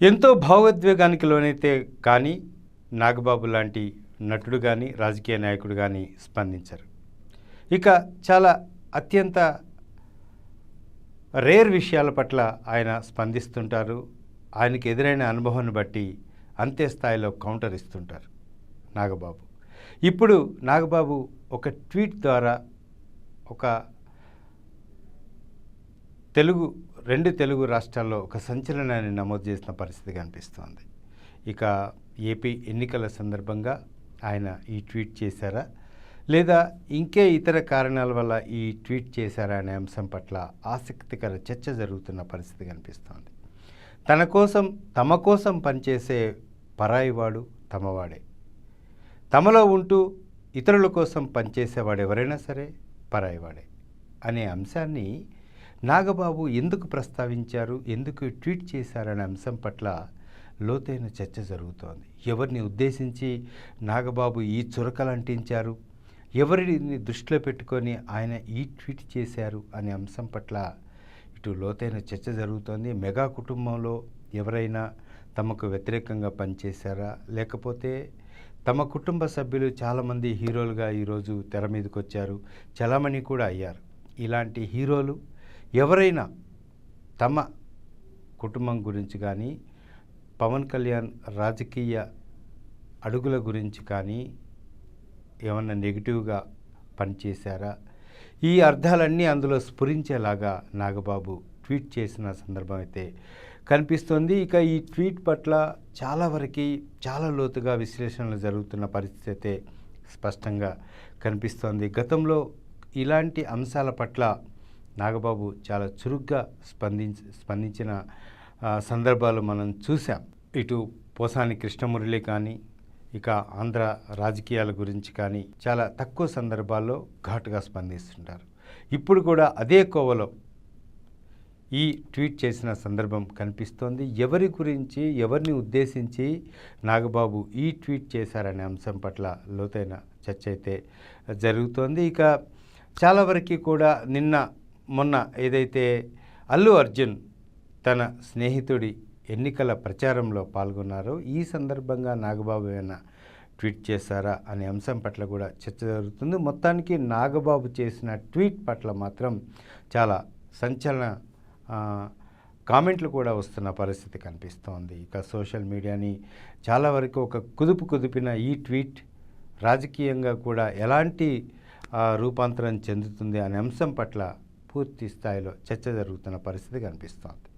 ఎంతో భావోద్వేగానికి లోనైతే కానీ నాగబాబు లాంటి నటుడు కానీ రాజకీయ నాయకుడు కానీ స్పందించరు. ఇక చాలా అత్యంత రేర్ విషయాల పట్ల ఆయన స్పందిస్తుంటారు. ఆయనకి ఎదురైన అనుభవాన్ని బట్టి అంతే స్థాయిలో కౌంటర్ ఇస్తుంటారు నాగబాబు. ఇప్పుడు నాగబాబు ఒక ట్వీట్ ద్వారా ఒక తెలుగు రెండు తెలుగు రాష్ట్రాల్లో ఒక సంచలనాన్ని నమోదు చేసిన పరిస్థితి కనిపిస్తోంది ఇక ఏపీ ఎన్నికల సందర్భంగా ఆయన ఈ ట్వీట్ చేశారా? లేదా ఇంకే ఇతర కారణాల వల్ల ఈ ట్వీట్ చేశారా అనే అంశం పట్ల ఆసక్తికర చర్చ జరుగుతున్న పరిస్థితి కనిపిస్తోంది తన కోసం తమ కోసం పనిచేసే పరాయివాడు తమవాడే. తమలో ఉంటూ ఇతరుల కోసం పనిచేసేవాడు ఎవరైనా సరే పరాయివాడే అనే అంశాన్ని నాగబాబు ఎందుకు ప్రస్తావించారు ఎందుకు ట్వీట్ చేశారనే అంశం పట్ల లోతైన చర్చ జరుగుతోంది. ఎవరిని ఉద్దేశించి నాగబాబు ఈ చురకలు అంటించారు ఎవరిని దృష్టిలో పెట్టుకొని ఆయన ఈ ట్వీట్ చేశారు అనే అంశం పట్ల ఇటు లోతైన చర్చ జరుగుతోంది. మెగా కుటుంబంలో ఎవరైనా తమకు వ్యతిరేకంగా పనిచేశారా? లేకపోతే తమ కుటుంబ సభ్యులు చాలామంది హీరోలుగా ఈరోజు తెర మీదకి వచ్చారు చలామణి కూడా అయ్యారు. ఇలాంటి హీరోలు ఎవరైనా తమ కుటుంబం గురించి కానీ పవన్ కళ్యాణ్ రాజకీయ అడుగుల గురించి కానీ ఏమన్నా నెగిటివ్గా పనిచేశారా? ఈ అర్థాలన్నీ అందులో స్ఫురించేలాగా నాగబాబు ట్వీట్ చేసిన సందర్భం అయితే కనిపిస్తోంది. ఇక ఈ ట్వీట్ పట్ల చాలా వరకు చాలా లోతుగా విశ్లేషణలు జరుగుతున్న పరిస్థితి అయితే స్పష్టంగా కనిపిస్తోంది. గతంలో ఇలాంటి అంశాల పట్ల నాగబాబు చాలా చురుగ్గా స్పందించి స్పందించిన సందర్భాలు మనం చూసాం ఇటు పోసాని కృష్ణమురళి కానీ ఇక ఆంధ్ర రాజకీయాల గురించి కానీ చాలా తక్కువ సందర్భాల్లో ఘాటుగా స్పందిస్తుంటారు. ఇప్పుడు కూడా అదే కోవలో ఈ ట్వీట్ చేసిన సందర్భం కనిపిస్తోంది. ఎవరి గురించి ఎవరిని ఉద్దేశించి నాగబాబు ఈ ట్వీట్ చేశారనే అంశం పట్ల లోతైన చర్చ అయితే జరుగుతోంది. ఇక చాలా వరకు కూడా నిన్న మొన్న ఏదైతే అల్లు అర్జున్ తన స్నేహితుడి ఎన్నికల ప్రచారంలో పాల్గొన్నారో ఈ సందర్భంగా నాగబాబు ఏమైనా ట్వీట్ చేశారా అనే అంశం పట్ల కూడా చర్చ జరుగుతుంది. మొత్తానికి నాగబాబు చేసిన ట్వీట్ పట్ల మాత్రం చాలా సంచలన కామెంట్లు కూడా వస్తున్న పరిస్థితి కనిపిస్తోంది. ఇక సోషల్ మీడియాని చాలా వరకు ఒక కుదుపు కుదిపిన ఈ ట్వీట్ రాజకీయంగా కూడా ఎలాంటి రూపాంతరం చెందుతుంది అనే అంశం పట్ల పూర్తి స్థాయిలో చర్చ జరుగుతున్న పరిస్థితి కనిపిస్తోంది.